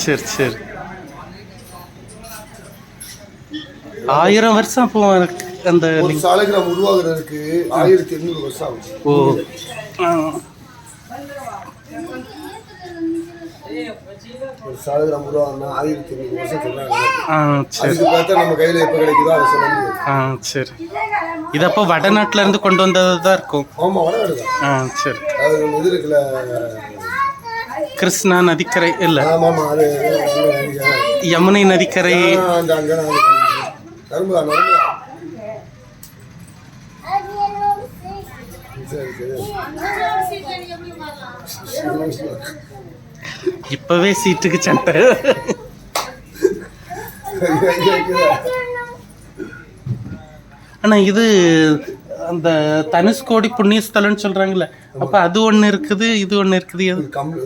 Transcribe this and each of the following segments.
சரி சரி. ஆயிரம் வருஷம் அப்போ அந்த ஒரு சாலகிராம் உருவாகுறதுக்கு ஆயிரத்தி எண்ணூறு வருஷம் ஆகுது. ஓ. ஒரு சாலகிராம் உருவாகுனா ஆயிரத்தி எண்ணூறு வருஷம் சொல்றாங்க ஆ சரி. அதுக்கு பார்த்தா நம்ம கையில எப்ப கிடைக்குதோ அதை சொல்ல முடியாது. ஆ சரி. இது அப்போ வடநாட்டுல இருந்து கொண்டு வந்தது தான் இருக்கும். ஆமா வடநாடு தான். ஆ சரி. அது நம்ம இது இருக்குல்ல கிருஷ்ணா நதிக்கரை இல்லை. யமுனை நதிக்கரை. இப்பவே சீட்டுக்கு சண்டை. ஆனா இது அந்த தனுஷ்கோடி புண்ணியஸ்தலம்னு சொல்றாங்கல்ல அப்ப அது ஒண்ணு இருக்குது இது ஒண்ணு இருக்குது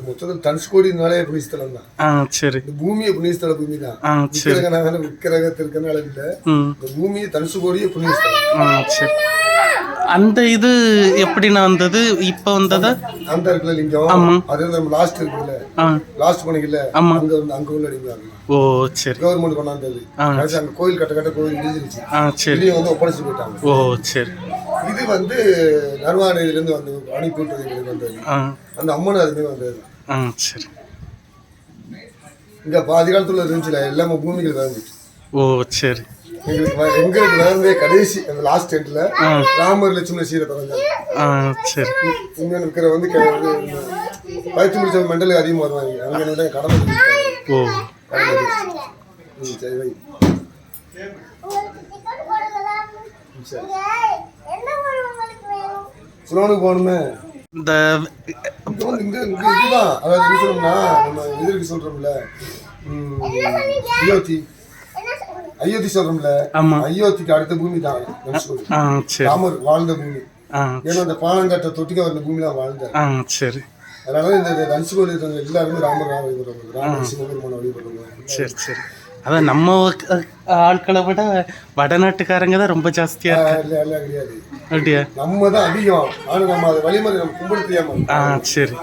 மொத்தத்தில் தனுஷ்கோடினாலே புண்ணியஸ்தலம் தான். ஆ சரி. பூமியை புண்ணியஸ்தல பூமி தான். ஆ சரி. விக்கிரகனால விக்கிரக திருக்கனால இல்ல இந்த பூமியை தனுஷ்கோடியே புண்ணியஸ்தலம். ஆ சரி. அந்த இது எப்படிண்ணா வந்தது? இப்போ வந்ததா? அந்த இருக்குல்ல லிங்கம் ஆமா. அது நம்ம லாஸ்ட் இருக்குல்ல லாஸ்ட் பண்ணிக்கல ஆமா. அங்க வந்து அங்க உள்ள லிங்கம் ஓ சரி. கவர்மெண்ட் கொண்டாந்தது அங்க கோயில் கட்ட கட்ட கோயில் இடிஞ்சிருச்சு. சரி. வந்து ஒப்படைச்சு போயிட்டாங்க. ஓ சரி. இது வந்து நர்வானையில இருந்து வந்து அனுப்பி விட்டது எங்களுக்கு வந்தது அந்த அம்மன் அதுமே வந்தது. ஆ சரி. இங்க பாதி காலத்துல இருந்துச்சுல எல்லாமே பூமிகள் விளைஞ்சிச்சு ஓ சரி. எங்களுக்கு எங்களுக்கு விளைஞ்சே கடைசி அந்த லாஸ்ட் எண்ட்ல ராமர் லட்சுமண சீரை பிறந்தாங்க ஆ சரி. இங்க இருக்கிற வந்து பயிற்சி முடிச்ச மெண்டலுக்கு அதிகமாக வருவாங்க. அவங்க என்ன கடமை. ஓ. கடமை சரி வை. சரி. சுலோனுக்கு போகணுமே. இந்த இதுதான். அதாவது என்ன சொல்லணும்னா நம்ம இதற்கு சொல்றோம்ல ம், அயோத்தி. அயோத்தி சொல்றோம்ல ஆமா. அயோத்திக்கு அடுத்த பூமி தான். தனுஷ்கோடி. ஆ சரி. ராமர் வாழ்ந்த பூமி. ஆ ஏன்னா அந்த பாலங்கட்ட தொட்டிக்க வந்த பூமி தான் வாழ்ந்தார் ஆ சரி. அதனால இந்த தனுஷ்கோடி இருக்கிறவங்க எல்லாருமே ராமர் ராம வழிபடுறவங்க ராம சிவபெருமான வழிபடுறவங்க. சரி சரி. அதான் நம்ம ஆட்களை விட வடநாட்டுக்காரங்க தான் ரொம்ப ஜாஸ்தியா கிடையாது. அப்படியா? நம்ம தான் அதிகம். ஆனா நம்ம அதை வழிமுறை நம்ம கும்பிட தெரியாம ஆ சரி.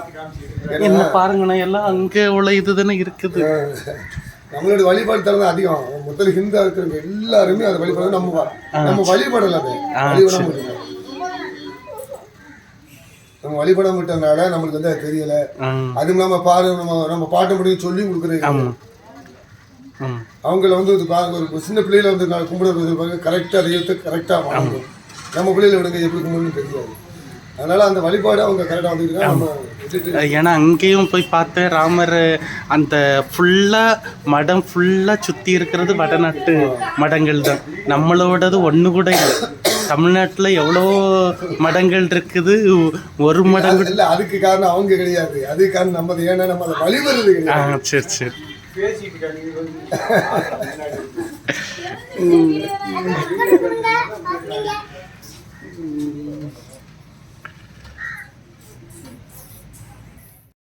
என்ன பாருங்கண்ணா எல்லாம் அங்கே உள்ள இதுதானே இருக்குது நம்மளோட வழிபாடு தரம் தான் அதிகம். முதல்ல ஹிந்தா இருக்கிறவங்க எல்லாருமே அதை வழிபடுறது நம்ம நம்ம வழிபடல அதை. வழிபட முடியல நம்ம வழிபட விட்டதுனால நம்மளுக்கு வந்து அது தெரியல. அதுவும் இல்லாம பாரு நம்ம நம்ம பாட்டு முடியும் சொல்லி ம் அவங்கள வந்து இது பாருங்க ஒரு சின்ன பிள்ளையில வந்து நான் கும்பிடுறது பாருங்க கரெக்டாக தெய்வத்தை கரெக்டாக வாங்கணும். நம்ம பிள்ளையில விடுங்க எப்படி கும்பிடணும்னு தெரியாது. அதனால அந்த வழிபாடு அவங்க கரெக்டாக வந்துருக்காங்க நம்ம ஏன்னா அங்கேயும் போய் பார்த்தேன் ராமர் அந்த ஃபுல்லாக மடம் ஃபுல்லாக சுற்றி இருக்கிறது வடநாட்டு மடங்கள் தான். நம்மளோடது ஒன்று கூட இல்லை. தமிழ்நாட்டில் எவ்வளோ மடங்கள் இருக்குது ஒரு மடம் கூட இல்ல அதுக்கு காரணம் அவங்க கிடையாது. அதுக்கு காரணம் நம்ம ஏன்னா நம்ம அதை வழிபடுறது ஆ கிடையாது சரி சரி. பேசிட்டு